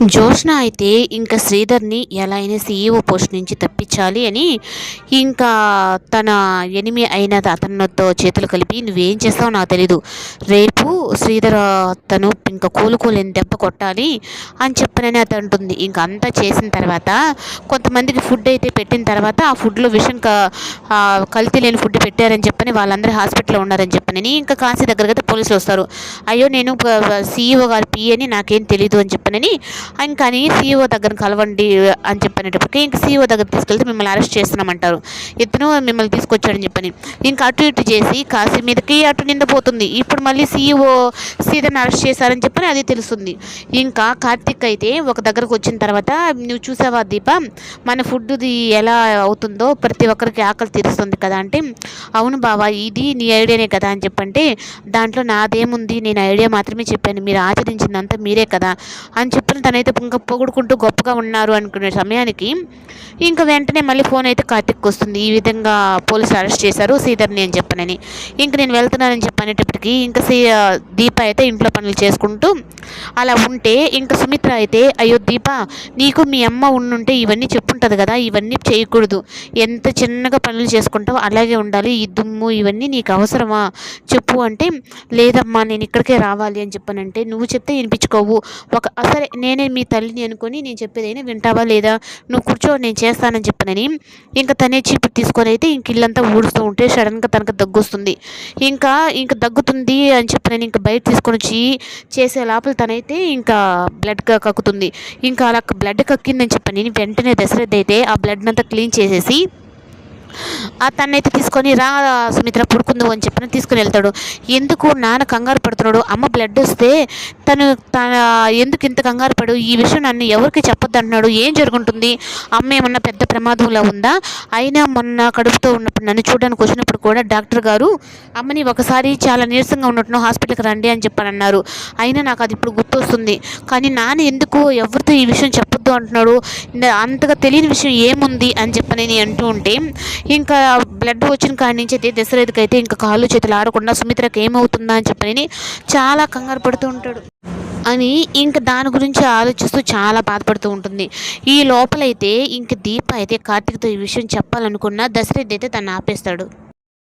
జోష్న అయితే ఇంకా శ్రీధర్ని ఎలా అయినా సీఈఓ పోస్ట్ నుంచి తప్పించాలి అని ఇంకా తన ఎనిమి అయిన అతనితో చేతులు కలిపి నువ్వేం చేస్తావో నాకు తెలీదు. రేపు శ్రీధర్ తను ఇంకా కూలుకోలేని దెబ్బ కొట్టాలి అని చెప్పనని అతను ఉంటుంది ఇంకా అంతా చేసిన తర్వాత కొంతమందికి ఫుడ్ అయితే పెట్టిన తర్వాత ఆ ఫుడ్లో విషం కల్తీ లేని ఫుడ్ పెట్టారని చెప్పని వాళ్ళందరూ హాస్పిటల్లో ఉన్నారని చెప్పనని ఇంకా కాశీ దగ్గరకైతే అయితే పోలీసులు వస్తారు. అయ్యో నేను సీఈఓ గారి పి అని నాకేం తెలీదు అని చెప్పనని కానీ సీఈఓ దగ్గర కలవండి అని చెప్పినప్పటికీ ఇంక సీఈఓ దగ్గర తీసుకెళ్తే మిమ్మల్ని అరెస్ట్ చేస్తున్నామంటారు. ఇతను మిమ్మల్ని తీసుకొచ్చాడని చెప్పని. ఇంకా అటు ఇటు చేసి కాశీ మీదకి అటు నిందపోతుంది ఇప్పుడు మళ్ళీ సీఈఓ సీతను అరెస్ట్ చేశారని చెప్పని అది తెలుస్తుంది. ఇంకా కార్తిక్ అయితే ఒక దగ్గరకు వచ్చిన తర్వాత నువ్వు చూసావా దీప? మన ఫుడ్ది ఎలా అవుతుందో ప్రతి ఒక్కరికి ఆకలి తీరుస్తుంది కదా అంటే అవును బావా ఇది నీ ఐడియానే కదా అని చెప్పంటే దాంట్లో నాదేముంది? నేను ఐడియా మాత్రమే చెప్పాను. మీరు ఆచరించిందంతా మీరే కదా అని చెప్పిన తనైతే ఇంకా పొగుడుకుంటూ గొప్పగా ఉన్నారు అనుకునే సమయానికి ఇంకా వెంటనే మళ్ళీ ఫోన్ అయితే కార్తిక్కి వస్తుంది. ఈ విధంగా పోలీసులు అరెస్ట్ చేశారు. సీతర్ని అని చెప్పనని. ఇంక నేను వెళ్తున్నానని చెప్పనేటప్పటికి ఇంకా సీ దీప అయితే ఇంట్లో పనులు చేసుకుంటూ అలా ఉంటే ఇంకా సుమిత్ర అయితే అయ్యో దీప నీకు మీ అమ్మ ఉండుంటే ఇవన్నీ చెప్పుంటుంది కదా ఇవన్నీ చేయకూడదు. ఎంత చిన్నగా పనులు చేసుకుంటావు అలాగే ఉండాలి. ఈ దుమ్ము ఇవన్నీ నీకు అవసరమా? చెప్పు అంటే లేదమ్మా నేను ఇక్కడికే రావాలి అని చెప్పానంటే నువ్వు చెప్తే వినిపించుకోవు. ఒక సరే నేను మీ తల్లిని అనుకొని నేను చెప్పేదైనా వింటావా లేదా? నువ్వు కూర్చో నేను చేస్తానని చెప్పనని. ఇంకా తనే చీపు తీసుకొని అయితే ఇంక ఇల్లంతా ఊడుస్తూ ఉంటే సడన్గా తనకు దగ్గు వస్తుంది ఇంకా ఇంకా దగ్గుతుంది అని చెప్పి నేను ఇంకా బయట తీసుకొని వచ్చి చేసే లోపల తనైతే ఇంకా బ్లడ్ కక్కుతుంది. ఇంకా అలా బ్లడ్ కక్కిందని చెప్పని వెంటనే దశరథ్ అయితే ఆ బ్లడ్ అంతా క్లీన్ చేసేసి తన్నైతే తీసుకొని రా సుమిత్ర పుడుకుందు అని చెప్పిన తీసుకుని వెళ్తాడు. ఎందుకు నాన్న కంగారు పడుతున్నాడు? అమ్మ బ్లడ్ వస్తే తను తన ఎందుకు ఇంత కంగారు పడు? ఈ విషయం నన్ను ఎవరికి చెప్పొద్దు అంటున్నాడు. ఏం జరుగుతుంది అమ్మ ఏమన్నా పెద్ద ప్రమాదంలో ఉందా? అయినా మొన్న కడుపుతో ఉన్నప్పుడు నన్ను చూడడానికి వచ్చినప్పుడు కూడా డాక్టర్ గారు అమ్మని ఒకసారి చాలా నీరసంగా ఉన్నట్టు హాస్పిటల్కి రండి అని చెప్పని అన్నారు అయినా నాకు అది ఇప్పుడు గుర్తొస్తుంది. కానీ నాన్న ఎందుకు ఎవరితో ఈ విషయం చెప్పొద్దు అంటున్నాడు. అంతగా తెలియని విషయం ఏముంది? అని చెప్పని అంటూ ఉంటే ఇంకా బ్లడ్ వచ్చిన కాడి నుంచి అయితే దశరథకి అయితే ఇంకా కాళ్ళు చేతులు ఆడకుండా సుమిత్రకి ఏమవుతుందా? అని చెప్పని చాలా కంగారు పడుతూ ఉంటాడు. అని ఇంకా దాని గురించి ఆలోచిస్తూ చాలా బాధపడుతూ ఉంటుంది. ఈ లోపలైతే ఇంక దీప అయితే కార్తీక్తో ఈ విషయం చెప్పాలనుకున్న దశరథ్ అయితే తను ఆపేస్తాడు.